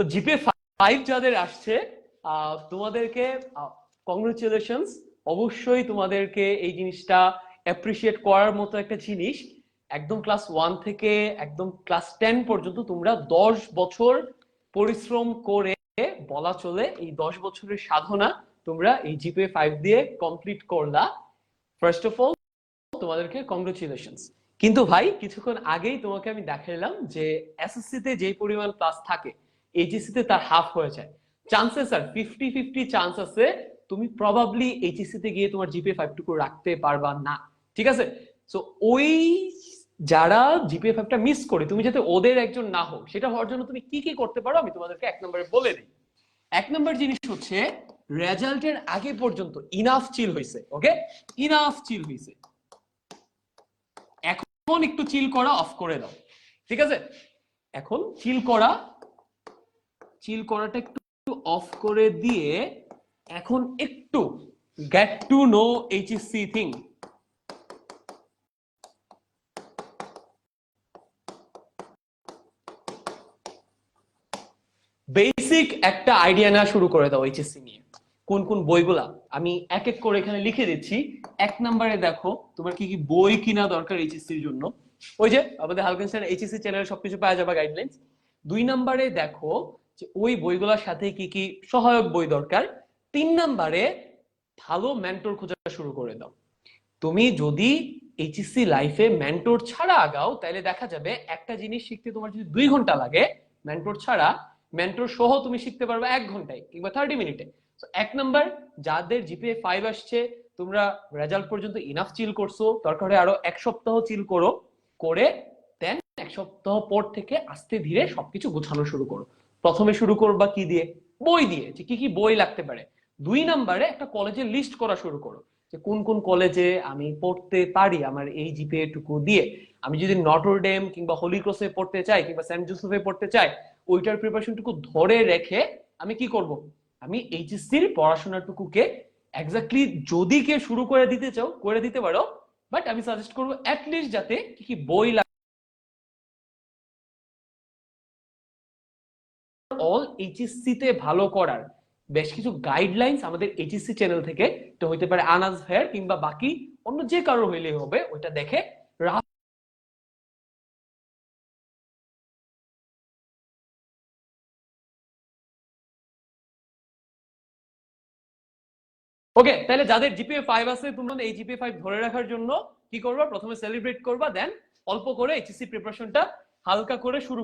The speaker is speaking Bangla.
তো জিপে ফাইভ যাদের আসছে তোমাদেরকে কংগ্রেচুলেশনস অবশ্যই তোমাদেরকে এই জিনিসটা অ্যাপ্রিসিয়েট করার মতো একটা জিনিস। একদম ক্লাস ওয়ান থেকে একদম ক্লাস টেন পর্যন্ত তোমরা দশ বছর পরিশ্রম করে বলা চলে এই দশ বছরের সাধনা তোমরা এই জিপে ফাইভ দিয়ে কমপ্লিট করলা। ফার্স্ট অফ অল তোমাদেরকে কংগ্রেচুলেশনস কিন্তু ভাই, কিছুক্ষণ আগেই তোমাকে আমি দেখালাম যে এসএসসি তে যেই পরিমাণ ক্লাস থাকে এইচএসসি তে তার হাফ হয়ে যায়। Chances are fifty fifty chance আছে তুমি প্রবাবলি এইচএসসি তে গিয়ে তোমার জিপে ফাইভ টুকু রাখতে পারবা না। ঠিক আছে? সো ওই যারা জিপিএ ফাইভটা মিস করে, তুমি যাতে ওদের একজন না হও সেটা হওয়ার জন্য তুমি কি কি করতে পারো আমি তোমাদেরকে এক নম্বরে বলে দিই। এক নম্বর জিনিস হচ্ছে রেজাল্টের আগে পর্যন্ত ইনাফ চিল হয়েছে ওকে ইনাফ চিল হয়েছে এখন একটু চিল করা অফ করে দাও। ঠিক আছে? এখন চিল করা চিল করাটা একটু অফ করে দিয়ে এখন একটু get to know HSC thing basic একটা আইডিয়া নেওয়া শুরু করে দাও এইচএসসি নিয়ে। কোন কোন বইগুলা? আমি এক এক করে এখানে লিখে দিচ্ছি। এক নম্বরে দেখো, তোমার কি কি বই কিনা দরকার এইচএসসির জন্য? ওই যে, আমাদের হালকেন স্যার এইচএসসি চ্যানেলে সবকিছু পাওয়া যাবে গাইডলাইন্স দুই নম্বরে দেখো যে ওই বইগুলোর সাথে কি কি সহায়ক বই দরকার? তিন নম্বরে ভালো মেন্টর খোঁজা শুরু করে দাও। তুমি যদি এইচএসসি লাইফে মেন্টর ছাড়া আগাও, তাহলে দেখা যাবে একটা জিনিস শিখতে তোমার যদি দুই ঘণ্টা লাগে মেন্টর ছাড়া মেন্টর সহ তুমি শিখতে পারবে এক ঘন্টায় কিংবা থার্টি মিনিটে এক নাম্বার, যাদের জিপিএ ফাইভ আসছে, তোমরা রেজাল্ট পর্যন্ত ইনাফ চিল করছ, দরকার আরও এক সপ্তাহ চিল করো, করে দেন এক সপ্তাহ পর থেকে আস্তে ধীরে সবকিছু গোছানো শুরু করো। প্রথমে শুরু করবা কি দিয়ে? বই দিয়ে। যে কি কি বই লাগতে পারে? দুই নাম্বারে একটা কলেজের লিস্ট করা শুরু করো। যে কোন কোন কলেজে আমি পড়তে পারি আমার এই জিপিএ টুকু দিয়ে। আমি যদি নটর ডেম কিংবা হোলি ক্রসে পড়তে চাই কিংবা সেন্ট জোসেফে পড়তে চাই, ওইটার প্রিপারেশনটুকু ধরে রেখে আমি কি করব? আমি এইচএসসির পড়াশোনাটুকুকে এক্স্যাক্টলি যদি কে শুরু করে দিতে চাও, করে দিতে পারো বাট আমি সাজেস্ট করব অ্যাটলিস্ট যাতে কি কি বই অল এইচএসসি তে ভালো করার বেশ কিছু গাইডলাইন্স আমাদের এইচএসসি চ্যানেল থেকে তো হইতে পারে আনাজ ভাইয়ের কিংবা বাকি অন্য যে কারও হইলে হবে, ওইটা দেখে ওকে তাহলে যাদের জিপিএ ফাইভ আছে, তোমরা এই জিপিএ ফাইভ ধরে রাখার জন্য কি করবা? প্রথমে সেলিব্রেট করবা দেন অল্প করে এইচএসসি প্রিপারেশনটা হালকা করে শুরু